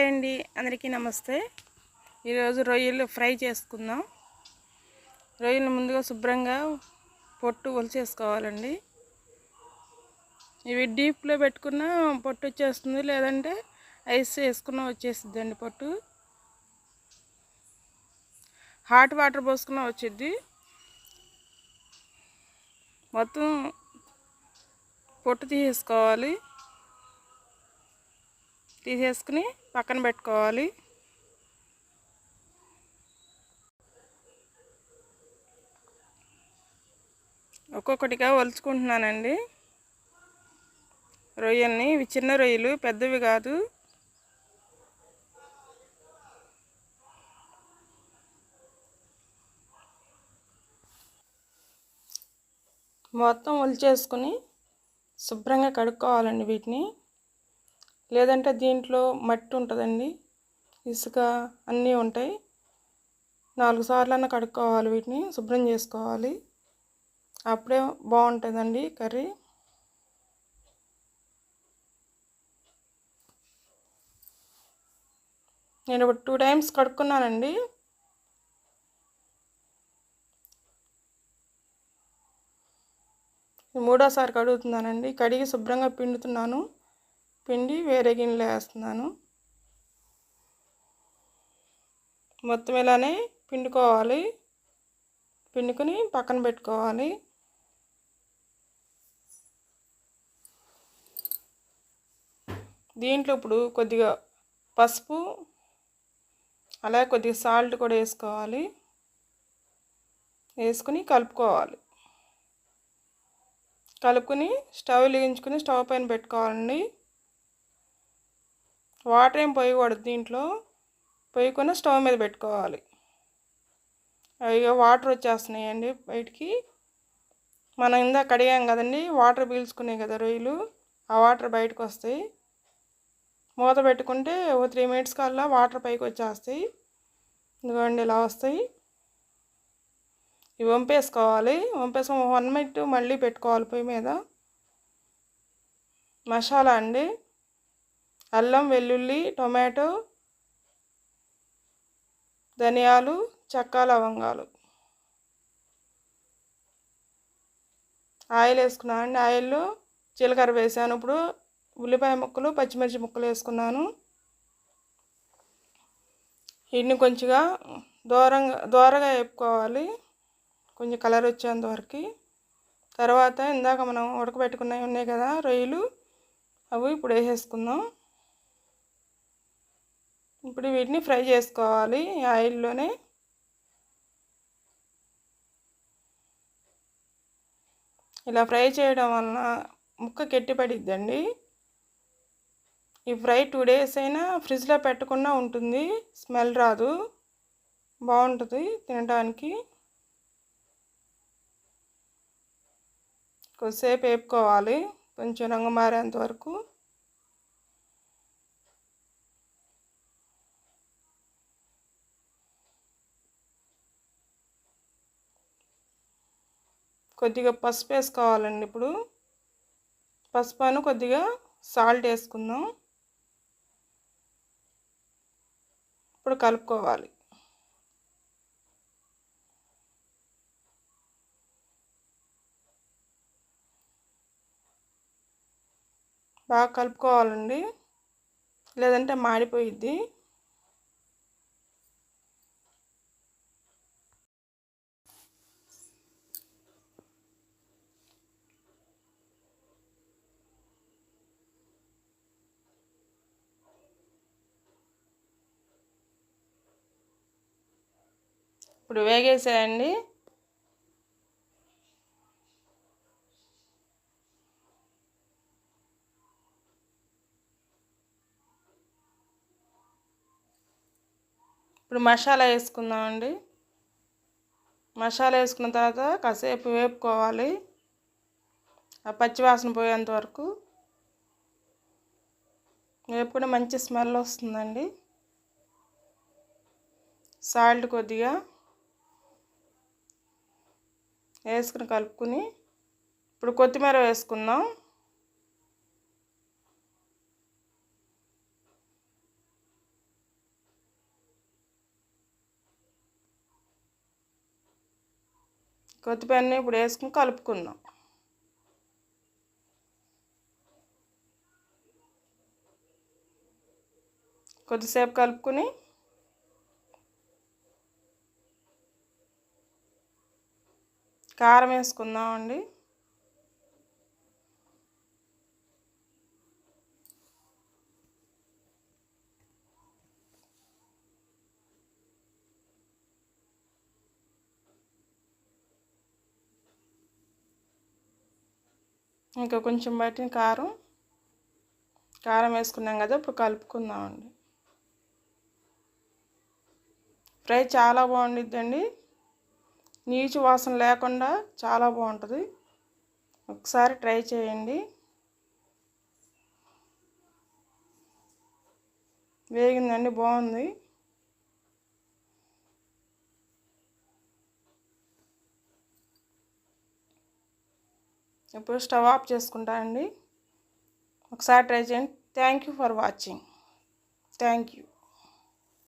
Hi అండి. అందరికీ నమస్తే. ఈరోజు రొయ్యలు ఫ్రై చేసుకుందాం. రొయ్యలు ముందుగా శుభ్రంగా పొట్టు ఒలిచేసుకోవాలండి. ఇవి డీప్లో పెట్టుకున్న పొట్టు వచ్చేస్తుంది లేదంటే ఐస్ వేసుకున్న వచ్చేస్తుందండి పొట్టు. హాట్ వాటర్ పోసుకున్న వచ్చిద్ది. మొత్తం పొట్టు తీసేసుకోవాలి. తీసేసుకుని పక్కన పెట్టుకోవాలి. ఒక్కొక్కటిగా ఒలుచుకుంటున్నానండి. రొయ్యల్ని ఇవి చిన్న రొయ్యలు పెద్దవి కాదు. మొత్తం ఒలిచేసుకుని శుభ్రంగా కడుక్కోవాలండి వీటిని. లేదంటే దీంట్లో మట్టి ఉంటుందండి. ఇసుక అన్నీ ఉంటాయి. నాలుగు సార్లు అన్న కడుక్కోవాలి వీటిని శుభ్రం చేసుకోవాలి. అప్పుడే బాగుంటుందండి కర్రీ. నేను ఇప్పుడు టూ టైమ్స్ కడుక్కున్నానండి. మూడోసారి కడుగుతున్నానండి. కడిగి శుభ్రంగా పిండుతున్నాను. పిండి వేరే గిన్నెలో వేస్తున్నాను. మొత్తం ఇలానే పిండుకోవాలి. పిండుకొని పక్కన పెట్టుకోవాలి. దీంట్లో ఇప్పుడు కొద్దిగా పసుపు అలాగే కొద్దిగా సాల్ట్ కూడా వేసుకోవాలి. వేసుకుని కలుపుకోవాలి. కలుపుకొని స్టవ్ వెలిగించుకొని స్టవ్ పైన పెట్టుకోవాలండి. వాటర్ ఏం పోయకూడదు దీంట్లో. పోయకుండా స్టవ్ మీద పెట్టుకోవాలి. అయ్యో వాటర్ వచ్చేస్తున్నాయండి బయటికి. మనం ఇందాక కడిగాం కదండి వాటర్ పీల్చుకున్నాయి కదా రొయ్యలు ఆ వాటర్ బయటకు వస్తాయి. మూత పెట్టుకుంటే ఓ త్రీ మినిట్స్ కల్లా వాటర్ పైకి వచ్చేస్తాయి. ఇదిగోండి ఇలా వస్తాయి. ఇవి వంపేసుకోవాలి. వంపేసుకొని వన్ మినిట్ మళ్ళీ పెట్టుకోవాలి పొయ్యి మీద. మసాలా అండి. అల్లం వెల్లుల్లి టొమాటో ధనియాలు చెక్క లవంగాలు. ఆయిల్ వేసుకున్నాను అండి. ఆయిల్లో జీలకర్ర వేసాను. ఇప్పుడు ఉల్లిపాయ ముక్కలు పచ్చిమిర్చి ముక్కలు వేసుకున్నాను. వీటిని కొంచెంగా దూరంగా దూరగా వేపుకోవాలి. కొంచెం కలర్ వచ్చేంత వరకు. తర్వాత ఇందాక మనం ఉడకబెట్టుకున్నవి ఉన్నాయి కదా రొయ్యలు అవి ఇప్పుడు వేసేసుకుందాం. ఇప్పుడు వీటిని ఫ్రై చేసుకోవాలి ఆయిల్లోనే. ఇలా ఫ్రై చేయడం వలన ముక్క గట్టిపడిద్దండి ఈ ఫ్రై టూ డేస్ అయినా ఫ్రిడ్జ్లో పెట్టకుండా ఉంటుంది. స్మెల్ రాదు. బాగుంటుంది తినడానికి. కొద్దిసేపు వేపుకోవాలి. కొంచెం రంగు మారేంత వరకు. కొద్దిగా పసుపు వేసుకోవాలండి ఇప్పుడు. పసుపును కొద్దిగా సాల్ట్ వేసుకుందాం. ఇప్పుడు కలుపుకోవాలి. బాగా కలుపుకోవాలండి. లేదంటే మాడిపోయిద్ది. ఇప్పుడు వేగేసేయండి. ఇప్పుడు మసాలా వేసుకుందామండి. మసాలా వేసుకున్న తర్వాత కాసేపు వేపుకోవాలి. ఆ పచ్చివాసన పోయేంత వరకు. వేపుకుంటే మంచి స్మెల్ వస్తుందండి. సాల్ట్ కొద్దిగా. వేసుకుని కలుపుకుని ఇప్పుడు కొత్తిమీర వేసుకుందాం. కొత్తిమీరని ఇప్పుడు వేసుకుని కలుపుకుందాం. కొద్దిసేపు కలుపుకుని కారం వేసుకుందామండి. ఇంకా కొంచెం బయట కారం కారం వేసుకున్నాం కదా ఇప్పుడు కలుపుకుందామండి. ఫ్రై చాలా బాగుండిద్దండి. నీచు వాసన లేకుండా చాలా బాగుంటుంది. ఒకసారి ట్రై చేయండి. వేగిందండి బాగుంది. ఇప్పుడు స్టవ్ ఆఫ్ చేసుకుంటానండి ఒకసారి ట్రై చేయండి. Thank you for watching. Thank you.